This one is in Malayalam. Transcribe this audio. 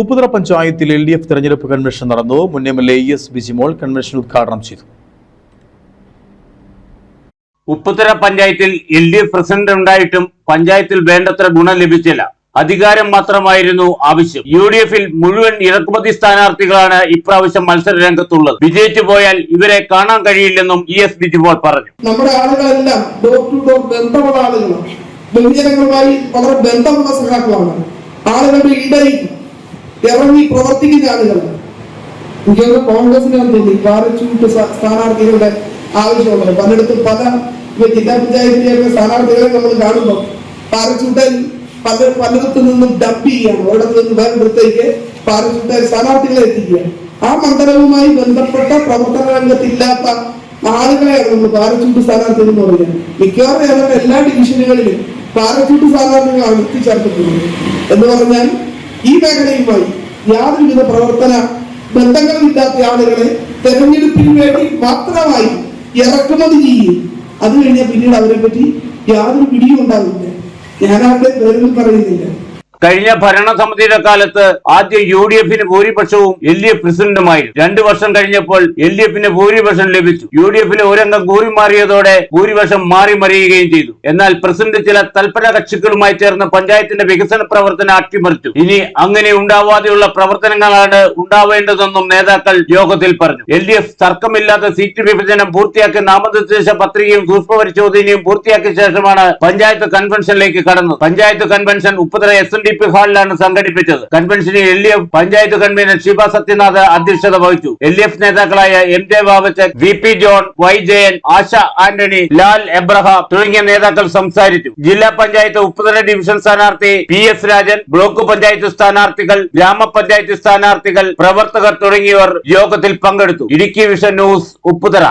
ഉപ്പുതറ പഞ്ചായത്തിൽ എൽ ഡി എഫ് തെരഞ്ഞെടുപ്പ് കൺവെൻഷൻ നടന്നു. മുൻ M L A S Bijimol convention ഉദ്ഘാടനം ചെയ്തു. ഉപ്പുതറ പഞ്ചായത്തിൽ എൽ ഡി എഫ് പ്രസിഡന്റ് ഉണ്ടായിട്ടും പഞ്ചായത്തിൽ വേണ്ടത്ര ഗുണം ലഭിച്ചില്ല. അധികാരം മാത്രമായിരുന്നു ആവശ്യം. യു ഡി എഫിൽ മുഴുവൻ ഇറക്കുമതി സ്ഥാനാർത്ഥികളാണ് ഇപ്രാവശ്യം മത്സര രംഗത്തുള്ളത്. വിജയിച്ചു പോയാൽ ഇവരെ കാണാൻ കഴിയില്ലെന്നും ഇ എസ് ബിജിമോൾ പറഞ്ഞു. നമ്മുടെ ആളുകളെല്ലാം ഡോർ ടു ഡോർ ബന്ധമുള്ള ആളുകളാണ്. ബഹുജനങ്ങളുമായി വളരെ ബന്ധമുള്ള സഖാക്കളാണ്. ആളുകളുടെ ഇടയിൽ ഇറങ്ങി പ്രവർത്തിക്കുന്ന ആളുകളാണ് എനിക്ക് തോന്നുന്നു കോൺഗ്രസിനാണ് തോന്നി. പാറച്ചൂട്ട് സ്ഥാ- സ്ഥാനാർത്ഥികളുടെ ആവശ്യമുള്ളത്. പലയിടത്തും പല ജില്ലാ പഞ്ചായത്തിലെയൊക്കെ സ്ഥാനാർത്ഥികളെ നമ്മൾ കാണുമ്പോൾ പാറച്ചൂട്ടൻ പല പലയിടത്തു നിന്നും ഡബ് ചെയ്യാണ് ഒരിടത്ത് നിന്ന് വേറൊരിടത്തേക്ക് പാറച്ചൂട്ടൻ സ്ഥാനാർത്ഥികളെ എത്തിക്കുകയാണ് ആ മണ്ഡലവുമായി ബന്ധപ്പെട്ട പ്രവർത്തന രംഗത്തില്ലാത്ത ആളുകളെയാണ് നമ്മൾ പാറച്ചൂട്ട് സ്ഥാനാർത്ഥികൾ എന്ന് പറയുന്നത്. മിക്കവാറും ഏതാണ്ട് എല്ലാ ഡിവിഷനുകളിലും പാറച്ചൂട്ട് സ്ഥാനാർത്ഥികളാണ് എത്തിച്ചേർത്തിട്ടുള്ളത് എന്ന് പറഞ്ഞാൽ ഈ മേഖലയുമായി യാതൊരുവിധ പ്രവർത്തന ബന്ധങ്ങളുമില്ലാത്ത ആളുകളെ തെരഞ്ഞെടുപ്പിന് വേണ്ടി മാത്രമായി ഇറക്കുമതി ചെയ്യും. അത് കഴിഞ്ഞാൽ പിന്നീട് അവരെ പറ്റി യാതൊരു പിടിയും ഉണ്ടാവില്ല. ഞാനാരുടെ പേരൊന്നും പറയുന്നില്ല. കഴിഞ്ഞ ഭരണസമിതിയുടെ കാലത്ത് ആദ്യം യു ഡി എഫിന് ഭൂരിപക്ഷവും എൽ ഡി എഫ് പ്രസിഡന്റുമായിരുന്നു. രണ്ടു വർഷം കഴിഞ്ഞപ്പോൾ എൽ ഡി എഫിന് ഭൂരിപക്ഷം ലഭിച്ചു. യു ഡി എഫിലെ ഒരംഗം കൂറി മാറിയതോടെ ഭൂരിപക്ഷം മാറി മറിയുകയും ചെയ്തു. എന്നാൽ പ്രസിഡന്റ് ചില തൽപര കക്ഷികളുമായി ചേർന്ന് പഞ്ചായത്തിന്റെ വികസന പ്രവർത്തനം അട്ടിമറിച്ചു ഇനി അങ്ങനെ ഉണ്ടാവാതെയുള്ള പ്രവർത്തനങ്ങളാണ് ഉണ്ടാവേണ്ടതെന്നും നേതാക്കൾ യോഗത്തിൽ പറഞ്ഞു. എൽ ഡി എഫ് തർക്കമില്ലാത്ത സീറ്റ് വിഭജനം പൂർത്തിയാക്കി നാമനിർദ്ദേശ പത്രികയും സൂക്ഷ്മ പരിശോധനയും പൂർത്തിയാക്കിയ ശേഷമാണ് പഞ്ചായത്ത് കൺവെൻഷനിലേക്ക് കടന്നത്. Panchayat convention Upputhara S N D P ഹാളിലാണ് സംഘടിപ്പിച്ചത്. കൺവെൻഷനിൽ L D F panchayat convener Shiva Sathyanath അധ്യക്ഷത വഹിച്ചു. എൽ ഡി എഫ് നേതാക്കളായ M J Babachan V P John Y Jayan Asha Antony Lal Abraham തുടങ്ങിയ നേതാക്കൾ സംസാരിച്ചു. ജില്ലാ പഞ്ചായത്ത് ഉപ്പുതല ഡിവിഷൻ സ്ഥാനാർത്ഥി P S Rajan block panchayat സ്ഥാനാർത്ഥികൾ ഗ്രാമപഞ്ചായത്ത് സ്ഥാനാർത്ഥികൾ പ്രവർത്തകർ തുടങ്ങിയവർ യോഗത്തിൽ പങ്കെടുത്തു. Idukki vision news Upputhara.